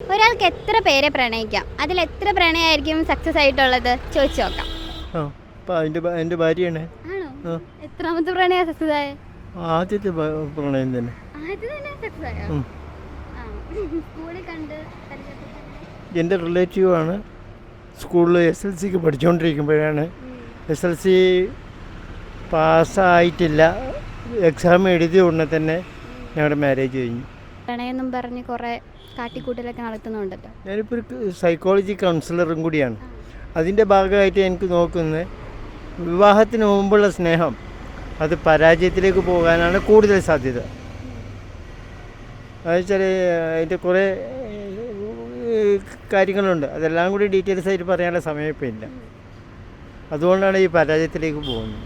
ഒരാൾക്ക് എത്ര പേരെ പ്രണയിക്കാം? അതിൽ എത്ര പ്രണയമായിരിക്കും സക്സസ് ആയിട്ടുള്ളത്? ചോദിച്ചു നോക്കാം. ആ അതിന്റെ എന്റെ ഭാര്യയാണ്. ആണോ. എത്രാമത്തെ പ്രണയ സക്സസ് ആയ? ആദ്യത്തെ പ്രണയം തന്നെ. ആദ്യം തന്നെ സക്സസ് ആയോ? ആ. സ്കൂളിൽ കണ്ട് പരിചയപ്പെട്ട എന്റെ റിലേറ്റീവാണ് സ്കൂളിൽ എസ് എൽ സിക്ക് പഠിച്ചുകൊണ്ടിരിക്കുമ്പോഴാണ് എസ് എൽ സി പാസ്സായിട്ടില്ല എക്സാം എഴുതിയ ഉടനെ തന്നെ ഞങ്ങളുടെ മാരേജ് കഴിഞ്ഞു. പ്രണയെന്നും പറഞ്ഞ് കുറേ കാട്ടിക്കൂട്ടലൊക്കെ നടത്തുന്നുണ്ടല്ലോ. ഞാനിപ്പോൾ ഒരു സൈക്കോളജി കൗൺസിലറും കൂടിയാണ്. അതിന്റെ ഭാഗമായിട്ട് എനിക്ക് നോക്കുന്നത് വിവാഹത്തിന് മുമ്പുള്ള സ്നേഹം അത് പരാജയത്തിലേക്ക് പോകാനാണ് കൂടുതൽ സാധ്യത. അതെച്ചാൽ അതിന്റെ കുറേ കാര്യങ്ങളുണ്ട്. അതെല്ലാം കൂടി ഡീറ്റെയിൽസ് ആയിട്ട് പറയാനുള്ള സമയം ഇപ്പോൾ ഇല്ല അതുകൊണ്ടാണ് ഈ പരാജയത്തിലേക്ക് പോകുന്നത്.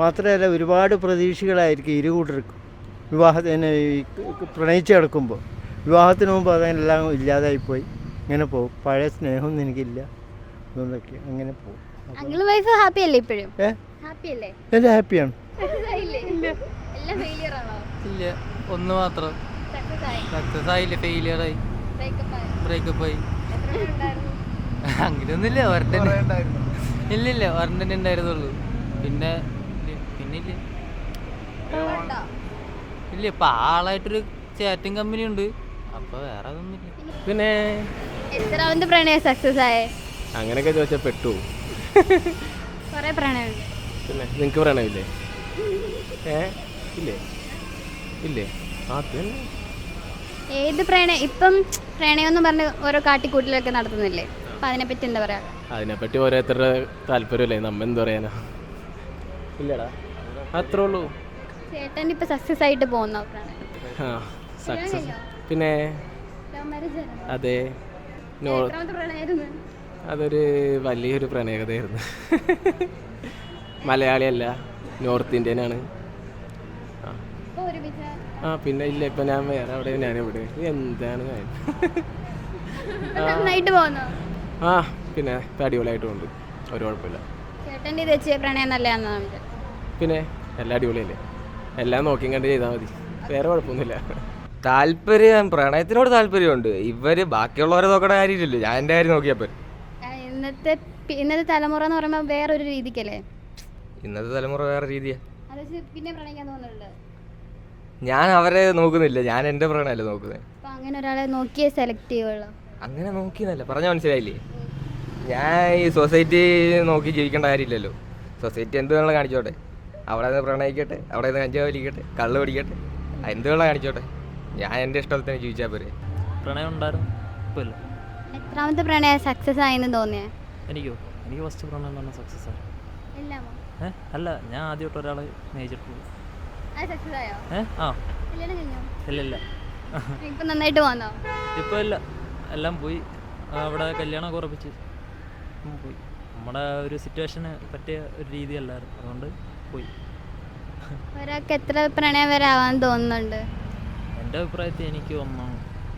മാത്രമല്ല ഒരുപാട് പ്രതീക്ഷകളായിരിക്കും ഇരു കൂട്ടർക്കും. വിവാഹത്തിന് ഈ പ്രണയിച്ച് കിടക്കുമ്പോൾ. വിവാഹത്തിന് മുമ്പ് അതെല്ലാം ഇല്ലാതായിപ്പോയി. ഇങ്ങനെ പോകും. പഴയ സ്നേഹമൊന്നും എനിക്കില്ല. അതുകൊണ്ടൊക്കെ അങ്ങനെ പോകും. അങ്കിൾ വൈഫ് ഹാപ്പി അല്ലേ ഇപ്പോഴും? ഹാപ്പി അല്ലേ? ഹാപ്പിയാണ് എല്ലാം ഫെയിലിയർ ഇല്ല. ഒന്ന് മാത്രം. സക്സസ് ആയി. സക്സസ് ആയില്ല? ഫെയിലിയർ ആയി. ബ്രേക്കപ്പ് ആയി? അങ്ങനെയൊന്നുമില്ല. ഒരെണ്ണം ഇല്ലില്ല. ഒരെണ്ണം ഉണ്ടായിരുന്നുള്ളൂ. പിന്നെ പിന്നില്ലേ പിന്നെ ഇല്ല? ഇല്ല ഇപ്പൊ ആളായിട്ടൊരു ചാറ്റിംഗ് കമ്പനി ഉണ്ട്. അപ്പൊ വേറെ അതൊന്നുമില്ല. പിന്നെ? എത്രാമത്തെ പ്രണയം സക്സസ് ആയേ? അങ്ങനെയൊക്കെ ചോദിച്ചാൽ പെട്ടു. കുറേ പിന്നെ നിങ്ങക്ക് പ്രണയമില്ലേ? ഏ? ഇല്ലേ? ഇല്ലേ? ആ പിന്നെ ഏത് പ്രണയം ഇപ്പം പ്രണയം എന്ന് പറഞ്ഞ് ഓരോ കാട്ടിക്കൂട്ടിലൊക്കെ നടത്തുന്നില്ലേ? അപ്പൊ അതിനെപ്പറ്റി എന്താ പറയാ? അതിനെപ്പറ്റി ഓരോരുത്തരുടെ താല്പര്യമല്ലേ? നമ്മ എന്താ പറയാനാ? ഇല്ലടാ. അത്രേ ഉള്ളൂ. ചേട്ടൻ ഇപ്പം സക്സസ് ആയിട്ട് പോകുന്ന സക്സസ് പിന്നെ? അതെ. അതൊരു വലിയൊരു പ്രണയകഥയായിരുന്നു. മലയാളിയല്ല നോർത്ത് ഇന്ത്യൻ ആണ് ആ പിന്നെ ഇല്ല ഇപ്പൊ ഞാൻ വേറെ അവിടെ ഞാൻ ഇവിടെ. എന്താണ് ആ പിന്നെ അടിപൊളിയായിട്ട് ഉണ്ട് ഒരു കുഴപ്പമില്ല. ചേട്ടന്റെ ഇത് വെച്ച് പ്രണയം നല്ലതാണെന്നാണ് വിചാരിച്ചത്. പിന്നെ എല്ലാം അടിപൊളിയല്ലേ? എല്ലാം നോക്കിയും കണ്ട് ചെയ്താൽ മതി. വേറെ കുഴപ്പമൊന്നുമില്ല. താല്പര്യം പ്രണയത്തിനോട് താല്പര്യമുണ്ട്. ഇവർ ബാക്കിയുള്ളവരെ നോക്കണ കാര്യമില്ലല്ലോ. ഞാൻ എന്റെ കാര്യം നോക്കിയപ്പോൾ ഇന്നത്തെ ഇന്നത്തെ തലമുറ എന്ന് പറയുമ്പോൾ വേറൊരു രീതിക്കല്ലേ? ഇന്നത്തെ തലമുറ വേറെ രീതിയാ. പിന്നെ പ്രണയിക്കാൻ തോന്നുന്നുണ്ട്. ഞാൻ അവരെ നോക്കുന്നില്ല. ഞാൻ എന്റെ പ്രണയല്ലേ നോക്കുന്നത് അങ്ങനെ ഒരാളെ നോക്കിയേ സെലക്ട് ചെയ്യുള്ളൂ. അങ്ങനെ നോക്കിയെന്നല്ല. പറഞ്ഞ മനസ്സിലായില്ലേ? ഞാൻ ഈ സൊസൈറ്റി നോക്കി ജീവിക്കേണ്ട കാര്യമില്ലല്ലോ. സൊസൈറ്റി എന്ത് വേണമെങ്കിലും കാണിച്ചോട്ടെ. അവിടെ നിന്ന് പ്രണയിക്കട്ടെ അവിടെ നിന്ന് കഞ്ചാവ് വലിക്കട്ടെ കള്ള് പിടിക്കട്ടെ. എന്ത് വേണം കാണിച്ചോട്ടെ? ഞാൻ എന്റെ ഇഷ്ടത്തിന് ജീവിച്ചാൽ പോരെ. പ്രണയം ഉണ്ടായിരുന്നു ഇപ്പോൾ ഇല്ല. എത്രാമത്തെ പ്രണയം സക്സസ് ആയെന്ന് തോന്നിയേ? എനിക്കോ? എനിക്ക് ഫസ്റ്റ് പ്രണയം തന്നെ സക്സസ് ആയി. ഏ? അല്ല ഞാൻ ആദ്യമായിട്ട് ഒരാളെ സ്നേഹിച്ചിട്ടുള്ളൂ. ഏ? ആ. ഇല്ല ഇല്ല. ഇപ്പം നന്നായിട്ട് പോകുന്നോ ഇപ്പോൾ ഇല്ല. എല്ലാം പോയി. അവിടെ കല്യാണം ഉറപ്പിച്ച്. പോയി. നമ്മുടെ ഒരു സിറ്റുവേഷന് പറ്റിയ ഒരു രീതിയല്ലായിരുന്നു. അതുകൊണ്ട് പോയി. ഒരാൾക്ക് എത്ര പ്രണയം വരെ ആവാൻ തോന്നുന്നുണ്ട്? എന്റെ അഭിപ്രായത്തിൽ എനിക്ക് ഒന്നും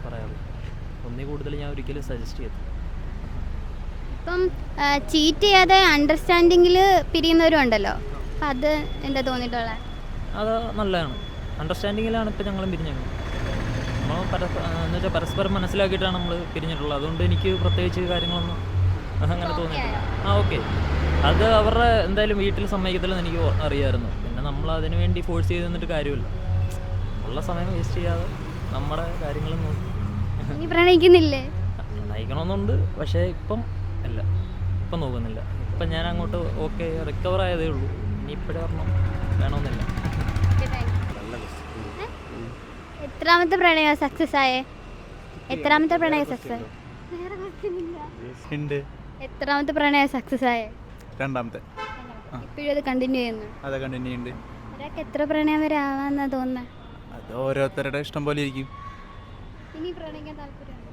പറയാറില്ല ഒന്നിൽ കൂടുതൽ ഞാൻ ഒരിക്കലും സജസ്റ്റ് ചെയ്തു ഇപ്പം ചീറ്റ് ചെയ്യാതെ അണ്ടർസ്റ്റാൻഡിങ്ങിൽ പിരിയുന്നവരും ഉണ്ടല്ലോ അപ്പം അത് എന്താ തോന്നിയിട്ടുള്ള? അത് നല്ലതാണ്. അണ്ടർസ്റ്റാൻഡിങ്ങിലാണ് ഇപ്പം ഞങ്ങളും പിരിഞ്ഞത്. നമ്മൾ പരസ്പ എന്ന് വെച്ചാൽ പരസ്പരം മനസ്സിലാക്കിയിട്ടാണ് നമ്മൾ പിരിഞ്ഞിട്ടുള്ളത്. അതുകൊണ്ട് എനിക്ക് പ്രത്യേകിച്ച് കാര്യങ്ങളൊന്നും അങ്ങനെ തോന്നിയിട്ടില്ല. ആ ഓക്കെ അത് അവരുടെ എന്തായാലും വീട്ടിൽ സമ്മതിക്കത്തില്ലെന്ന് എനിക്ക് അറിയാമായിരുന്നു പിന്നെ നമ്മൾ അതിനു വേണ്ടി ഫോഴ്സ് ചെയ്ത് നിന്നിട്ട് കാര്യമില്ല. ഉള്ള സമയം വേസ്റ്റ് ചെയ്യാതെ നമ്മുടെ കാര്യങ്ങൾ നോക്കി. ഇനി പ്രണയിക്കുന്നില്ലേ? പ്രണയിക്കണമെന്നുണ്ട് പക്ഷേ ഇപ്പം അല്ല. ഇപ്പം നോക്കുന്നില്ല. ഇപ്പം ഞാൻ അങ്ങോട്ട് ഓക്കെ റിക്കവർ ആയതേ ഉള്ളൂ. ഇനി ഇപ്പോഴേ പറഞ്ഞു വേണമെന്നില്ല. എത്രാമത്തെ പ്രണയം സക്സസ് ആയേ? എത്രാമത്തെ പ്രണയം സക്സസ് എത്രാമത്തെ പ്രണയം സക്സസ് ആയേ? രണ്ടാമത്തെ. ഇപ്പോഴും അത് കണ്ടിന്യൂ ചെയ്യുന്നു. അത് കണ്ടിന്യൂ ഒരാൾക്ക് എത്ര പ്രണയം വരെ ആവാന്നാ തോന്നുന്നത് അത് ഓരോരുത്തരുടെ ഇഷ്ടം പോലെ ഇരിക്കും. ഇനി പ്രണയിക്കാൻ താല്പര്യമുണ്ടോ?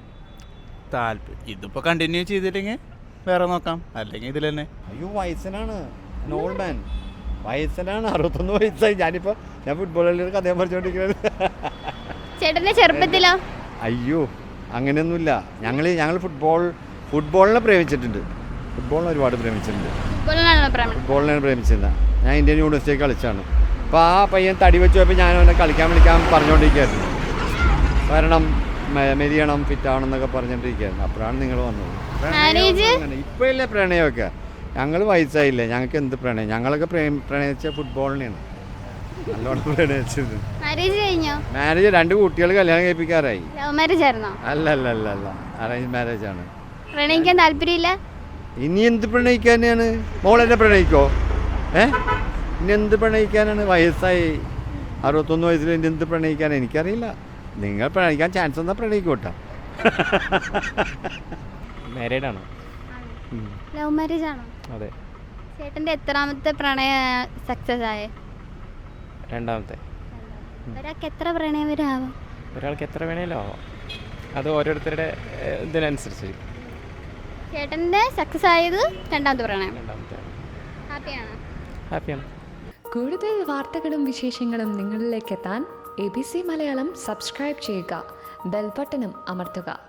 താല്പര്യം ഇതിപ്പോൾ കണ്ടിന്യൂ ചെയ്തില്ലെങ്കിൽ വേറെ നോക്കാം. അല്ലെങ്കിൽ ഇതിൽ തന്നെ. അയ്യോ വയസ്സനാണ്. Old man വയസ്സനാണ്. അറുപത്തൊന്ന് വയസ്സായി. ഞാനിപ്പോൾ ഞാൻ ഫുട്ബോൾ കളിയുടെ കഥയും പറഞ്ഞുകൊണ്ടിരിക്കുന്നത് ചേട്ടന്റെ ചെറുപ്പത്തിലോ? അയ്യോ അങ്ങനെയൊന്നുമില്ല. ഞങ്ങൾ ഞങ്ങൾ ഫുട്ബോൾ ഫുട്ബോളിനെ പ്രേമിച്ചിട്ടുണ്ട്. ഫുട്ബോളിനെ ഒരുപാട് പ്രേമിച്ചിട്ടുണ്ട്. ഫുട്ബോളിനാണോ പ്രേമം. ഫുട്ബോളിനെ പ്രേമിച്ചിരുന്ന. ഞാൻ ഇന്ത്യൻ യൂണിവേഴ്സിറ്റി കളിച്ചാണ്. അപ്പോൾ ആ പയ്യൻ തടി വെച്ച് പോയപ്പോൾ ഞാൻ അവനെ കളിക്കാൻ വിളിക്കാൻ പറഞ്ഞുകൊണ്ടിരിക്കുകയായിരുന്നു കാരണം മെരിയണം ഫിറ്റാണെന്നൊക്കെ പറഞ്ഞിട്ടിരിക്കുകയായിരുന്നു അപ്പോഴാണ് നിങ്ങൾ വന്നത്? ഇപ്പോഴല്ലേ പ്രണയമൊക്കെ. ഞങ്ങൾ വയസ്സായില്ലേ? ഞങ്ങൾക്ക് എന്ത് പ്രണയം? ഞങ്ങളൊക്കെ പ്രേം പ്രണയിച്ച ഫുട്ബോളിനെയാണ്. നല്ലോണം മാരേജ് രണ്ട് കുട്ടികൾ കല്യാണം കഴിപ്പിക്കാറായി. അല്ല അല്ല അല്ല അല്ല അറേഞ്ച് മാരേജ് ആണ് പ്രണയിക്കാൻ താല്പര്യമില്ല? ഇനി എന്ത് പ്രണയിക്കാനാണ്? മോളെന്നെ പ്രണയിക്കോ? ഏ? ഇനി എന്ത് പ്രണയിക്കാനാണ്? വയസ്സായി. അറുപത്തൊന്ന് വയസ്സിൽ ഇനി എന്ത് പ്രണയിക്കാൻ? എനിക്കറിയില്ല. നിങ്ങൾ പ്രണയിക്കാൻ ചാൻസ് എന്നാൽ പ്രണയിക്കോട്ടെ മാരീഡാണ് ലവ് മാരേജ് ആണോ? അതെ. ചേട്ടന്റെ എത്രാമത്തെ പ്രണയ സക്സസ് ആയേ? രണ്ടാമത്തെ. ഒരാൾക്ക് എത്ര പ്രണയം വരെ ആവാം? ഒരാൾക്ക് എത്ര വേണേലും ആവാം. അത് ഓരോരുത്തരുടെ ഇതിനനുസരിച്ചിരിക്കും. ഇതിനനുസരിച്ച് ചേട്ടന്റെ സക്സസ് ആയത് രണ്ടാമത്തെ പ്രണയം ഹാപ്പിയാണോ? ഹാപ്പിയാണ്. കൂടുതൽ വാർത്തകളും വിശേഷങ്ങളും നിങ്ങളിലേക്ക് എത്താൻ A B C Malayalam subscribe ചെയ്യുക. ബെൽബട്ടനും അമർത്തുക.